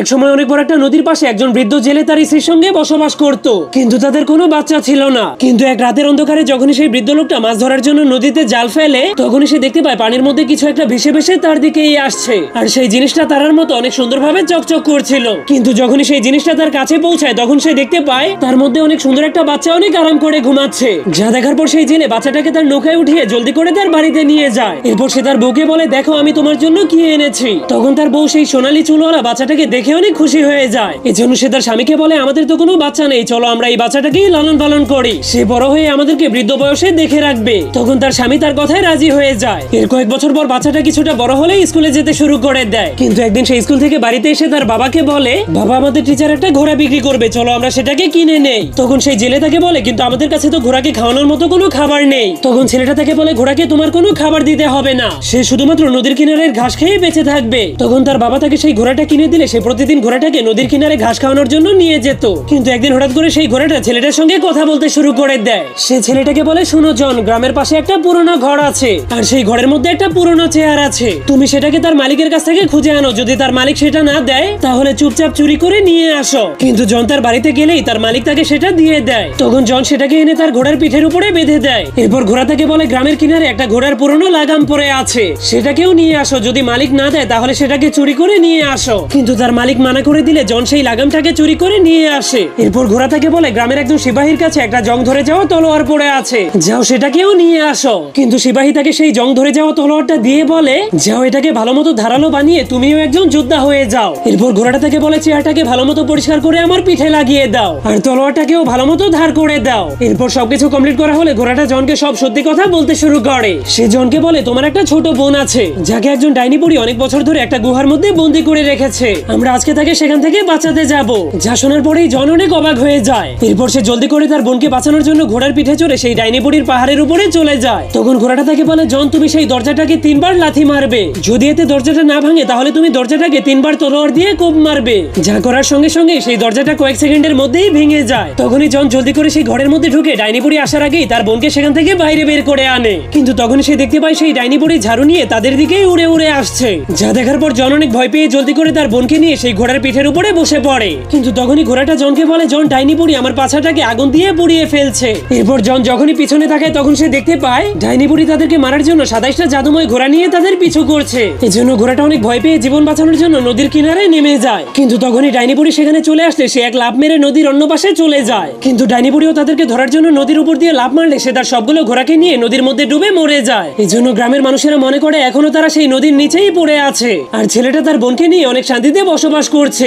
এক সময় অনেক বড় একটা নদীর পাশে একজন বৃদ্ধ জেলে তার স্ত্রীর সঙ্গে বসবাস করত। কিন্তু তাদের কোনো বাচ্চা ছিল না। কিন্তু এক রাতের অন্ধকারে যখনই সেই বৃদ্ধ লোকটা মাছ ধরার জন্য নদীতে জাল ফেলে, তখনই সে দেখতে পায় পানির মধ্যে কিছু একটা ভেসে ভেসে তার দিকেই আসছে। আর সেই জিনিসটা তারার মতো অনেক সুন্দরভাবে চকচক করছিল। কিন্তু যখনই সেই জিনিসটা তার কাছে পৌঁছায়, তখন সে দেখতে পায় তার মধ্যে অনেক সুন্দর একটা বাচ্চা অনেক আরাম করে ঘুমাচ্ছে। যা দেখার পর সেই জেলে বাচ্চাটাকে তার নৌকায় উঠিয়ে জলদি করে তার বাড়িতে নিয়ে যায়। এরপর সে তার বউকে বলে, দেখো, আমি তোমার জন্য কি এনেছি। তখন তার বউ সেই সোনালী চুলওয়ালা বাচ্চাটাকে দেখে অনেক খুশি হয়ে যায়। এজন্য সে তার স্বামীকে বলে, আমাদের তো কোনো বাচ্চা নেই, চলো আমরা এই বাচ্চাটাকেই লালন পালন করি। সে বড় হয়ে আমাদেরকে বৃদ্ধ বয়সে দেখে রাখবে। তখন তার স্বামী তার কথায় রাজি হয়ে যায়। এর কয়েক বছর পর বাচ্চাটা কিছুটা বড় হলে স্কুলে যেতে শুরু করে দেয়। কিন্তু একদিন সে স্কুল থেকে বাড়িতে এসে তার বাবাকে বলে, বাবা, আমাদের টিচার একটা ঘোড়া বিক্রি করবে, চলো আমরা সেটাকে কিনে নেই। তখন সেই জেলে তাকে বলে, কিন্তু আমাদের কাছে তো ঘোড়াকে খাওয়ানোর মতো কোনো খাবার নেই। তখন ছেলেটা তাকে বলে, ঘোড়াকে তোমার কোনো খাবার দিতে হবে না। সে শুধুমাত্র নদীর কিনারের ঘাস খেয়ে বেঁচে থাকবে। তখন তার বাবা তাকে সেই ঘোড়াটা কিনে দিলে, সে প্রতিদিন ঘোড়াটাকে নদীর কিনারে ঘাস খাওয়ানোর জন্য নিয়ে যেত। কিন্তু একদিন হঠাৎ করে সেই ঘোড়াটা ছেলেটার সঙ্গে কথা বলতে শুরু করে দেয়। সে ছেলেটাকে বলে, শুনো জন, গ্রামের পাশে একটা পুরনো ঘর আছে। আর সেই ঘরের মধ্যে একটা পুরনো চেয়ার আছে। তুমি সেটাকে তার মালিকের কাছ থেকে খুঁজে আনো। যদি তার মালিক সেটা না দেয়, তাহলে চুপচাপ চুরি করে নিয়ে আসো। কিন্তু জন তার বাড়িতে গেলেই তার মালিক তাকে সেটা দিয়ে দেয়। তখন জন সেটাকে এনে তার ঘোড়ার পিঠের উপরে বেঁধে দেয়। এরপর ঘোড়া তাকে বলে, গ্রামের কিনারে একটা ঘোড়ার পুরনো লাগাম পরে আছে। সেটাকেও নিয়ে আসো। যদি মালিক না দেয়, তাহলে সেটাকে চুরি করে নিয়ে আসো। কিন্তু তার মালিক মানা করে দিলে জন সেই লাগামটাকে চুরি করে নিয়ে আসে। এরপর ঘোড়া তাকে বলে, গ্রামের একজন সিপাহীর কাছে একটা জং ধরে যাওয়া তলোয়ার পড়ে আছে। যাও সেটাকেও নিয়ে আসো। কিন্তু সিপাহী তাকে সেই জং ধরে যাওয়া তলোয়ারটা দিয়ে বলে, যাও এটাকে ভালো মতো ধারালো বানিয়ে তুমিও একজন যোদ্ধা হয়ে যাও। এরপর ঘোড়াটা তাকে বলে, চেয়ারটাকে ভালো মতো পরিষ্কার করে আমার পিঠে লাগিয়ে দাও আর তলোয়ারটাকেও ভালো মতো ধার করে দাও। এরপর সবকিছু কমপ্লিট করা হলে ঘোড়াটা জনকে সব সত্যি কথা বলতে শুরু করে। সে জনকে বলে, তোমার একটা ছোট বোন আছে, যাকে একজন ডাইনি বুড়ি অনেক বছর ধরে একটা গুহার মধ্যে বন্দি করে রেখেছে। আমরা আজকে তাকে সেখান থেকে বাঁচাতে যাব। যা শোনার পরেই জন অনেক অবাক হয়ে যায়। এরপর সে জলদি করে তার বোনকে বাঁচানোর জন্য ঘোড়ার পিঠে চড়ে সেই ডাইনি বুড়ির পাহাড়ের উপরে চলে যায়। তখন ঘোড়াটা তাকে বলে, জন, তুমি সেই দরজাটাকে তিনবার লাথি মারবে। যদি এতে দরজাটা না ভাঙে, তাহলে তুমি দরজাটাকে তিনবার তলোয়ার দিয়ে কোপ মারবে। যা করার সঙ্গে সঙ্গে সেই দরজাটা কয়েক সেকেন্ডের মধ্যেই ভেঙে যায়। তখনই জন জলদি করে সেই ঘরের মধ্যে ঢুকে ডাইনি বুড়ি আসার আগেই তার বোনকে সেখান থেকে বাইরে বের করে আনে। কিন্তু তখন সে দেখতে পায় সেই ডাইনি বুড়ি ঝাড়ু নিয়ে তাদের দিকেই উড়ে উড়ে আসছে। যা দেখার পর জন অনেক ভয় পেয়ে জলদি করে তার বোনকে নিয়ে সেই ঘোড়ার পিঠের উপরে বসে পড়ে। কিন্তু তখনই ঘোড়াটা জনকে বলে, জন, ডাইনি বুড়ি আমার পাছাটাকে আগুন দিয়ে পুড়িয়ে ফেলছে। এরপর জন যখনই পিছনে তাকায়, তখন সে দেখতে পায়, ডাইনি বুড়ি তাদেরকে মারার জন্য সাতাইশটা জাদুময় ঘোড়া নিয়ে তাদের পিছু করছে। এজন্য ঘোড়াটা অনেক ভয় পেয়ে জীবন বাঁচানোর জন্য নদীর কিনারে নেমে যায়। কিন্তু তখনই ডাইনি বুড়ি সেখানে চলে আসলে সে এক লাভ মেরে নদীর অন্য পাশে চলে যায়। কিন্তু ডাইনি বুড়িও তাদেরকে ধরার জন্য নদীর উপর দিয়ে লাভ মারলে সে তার সবগুলো ঘোড়াকে নিয়ে নদীর মধ্যে ডুবে মরে যায়। এজন্য গ্রামের মানুষেরা মনে করে, এখনও তারা সেই নদীর নিচেই পড়ে আছে। আর ছেলেটা তার বোনকে নিয়ে অনেক শান্তিতে বসবাস করছে।